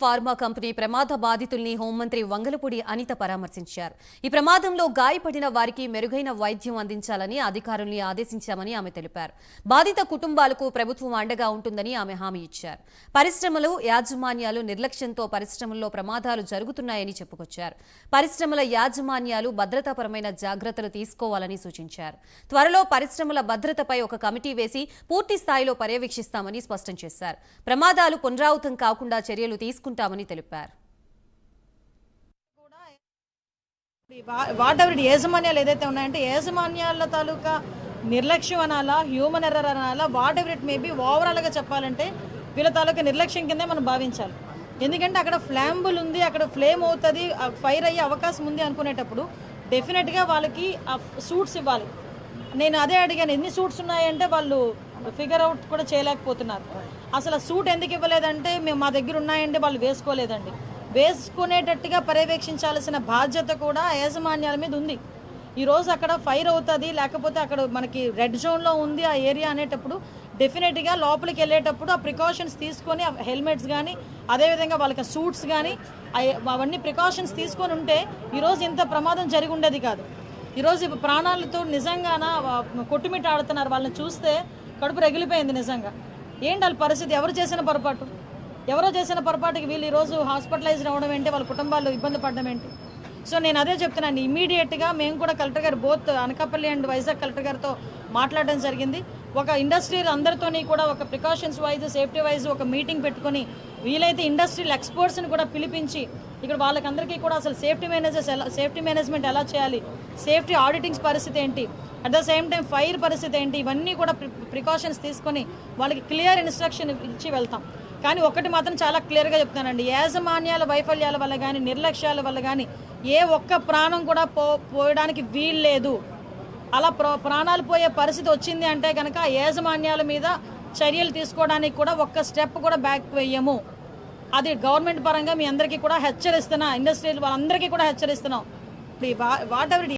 Pharma company ప్రమాద బాధితుల్ని హోంమంత్రి వంగలపూడి అనిత పరామర్శించారు. ఈ ప్రమాదంలో గాయపడిన వారికి మెరుగైన వైద్యం అందించాలని అధికారుల్ని ఆదేశించామని ఆమె తెలిపారు. బాధిత కుటుంబాలకు ప్రభుత్వం అండగా ఉంటుందని ఆమె హామీ ఇచ్చారు. పరిశ్రమలు యాజమాన్యాలు నిర్లక్ష్యంతో పరిశ్రమల్లో ప్రమాదాలు జరుగుతున్నాయని చెప్పుకొచ్చారు. పరిశ్రమల యాజమాన్యాలు భద్రతాపరమైన జాగ్రత్తలు తీసుకోవాలని సూచించారు. త్వరలో పరిశ్రమల భద్రతపై ఒక కమిటీ వేసి పూర్తి స్థాయిలో పర్యవేక్షిస్తామని స్పష్టం చేశారు. ప్రమాదాలు పునరావృతం కాకుండా చర్యలు తీసుకుంటామని తెలిపారు. వాట్ ఎవరి యాజమాన్యాలు ఏదైతే ఉన్నాయంటే యాజమాన్యాల తాలూకా నిర్లక్ష్యం అనాలా హ్యూమన్ ఎర్రర్ అనాలా వాట్ ఎవర్ ఇట్ మేబీ ఓవరాల్గా చెప్పాలంటే వీళ్ళ తాలూకా నిర్లక్ష్యం కిందే మనం భావించాలి. ఎందుకంటే అక్కడ ఫ్లాంబుల్ ఉంది అక్కడ ఫ్లేమ్ అవుతుంది ఫైర్ అయ్యే అవకాశం ఉంది అనుకునేటప్పుడు డెఫినెట్గా వాళ్ళకి ఆ సూట్స్ ఇవ్వాలి. నేను అదే అడిగాను ఎన్ని సూట్స్ ఉన్నాయంటే వాళ్ళు ఫిగర్ అవుట్ కూడా చేయలేకపోతున్నారు. అసలు సూట్ ఎందుకు ఇవ్వలేదంటే మేము మా దగ్గర ఉన్నాయంటే వాళ్ళు వేసుకోలేదండి. వేసుకునేటట్టుగా పర్యవేక్షించాల్సిన బాధ్యత కూడా యాజమాన్యాల మీద ఉంది. ఈరోజు అక్కడ ఫైర్ అవుతుంది లేకపోతే అక్కడ మనకి రెడ్ జోన్లో ఉంది ఆ ఏరియా అనేటప్పుడు డెఫినెట్గా లోపలికి వెళ్ళేటప్పుడు ఆ ప్రికాషన్స్ తీసుకొని ఆ హెల్మెట్స్ కానీ అదేవిధంగా వాళ్ళకి సూట్స్ కానీ అవన్నీ ప్రికాషన్స్ తీసుకొని ఉంటే ఈరోజు ఇంత ప్రమాదం జరిగి ఉండేది కాదు. ఈరోజు ఇప్పుడు ప్రాణాలతో నిజంగాన కొట్టుమిట్టాడుతున్నారు. వాళ్ళని చూస్తే కడుపు రగిలిపోయింది నిజంగా. ఏంటి వాళ్ళ పరిస్థితి? ఎవరు చేసిన పొరపాటు? ఎవరో చేసిన పొరపాటుకి వీళ్ళు ఈరోజు హాస్పిటలైజ్డ్ అవ్వడం ఏంటి? వాళ్ళ కుటుంబాలు ఇబ్బంది పడడం ఏంటి? సో నేను అదే చెప్తున్నాను ఇమీడియట్గా మేము కూడా కలెక్టర్ గారు both Anakapalli and Vizag collector గారితో మాట్లాడడం జరిగింది. ఒక ఇండస్ట్రీ అందరితోని కూడా ఒక ప్రికాషన్స్ వైజ్ సేఫ్టీ వైజ్ ఒక మీటింగ్ పెట్టుకొని వీలైతే ఇండస్ట్రియల్ ఎక్స్పర్ట్స్ని కూడా పిలిపించి ఇక్కడ వాళ్ళకందరికీ కూడా అసలు సేఫ్టీ మేనేజర్స్ ఎలా సేఫ్టీ మేనేజ్మెంట్ ఎలా చేయాలి సేఫ్టీ ఆడిటింగ్స్ పరిస్థితి ఏంటి at the same time fire పరిస్థితి ఏంటి ఇవన్నీ కూడా ప్రికాషన్స్ తీసుకొని వాళ్ళకి క్లియర్ ఇన్స్ట్రక్షన్ ఇచ్చి వెళ్తాం. కానీ ఒకటి మాత్రం చాలా క్లియర్గా చెప్తానండి యాజమాన్యాల వైఫల్యాల వల్ల కానీ నిర్లక్ష్యాల వల్ల కానీ ఏ ఒక్క ప్రాణం కూడా పో పోయడానికి వీల్లేదు అలా ప్రాణాలు పోయే పరిస్థితి వచ్చింది అంటే కనుక యాజమాన్యాల మీద చర్యలు తీసుకోవడానికి కూడా ఒక్క స్టెప్ కూడా బ్యాక్ వేయము అది గవర్నమెంట్ పరంగా మీ అందరికీ కూడా హెచ్చరిస్తున్నా ఇండస్ట్రీ వాళ్ళందరికీ కూడా హెచ్చరిస్తున్నాం. What ever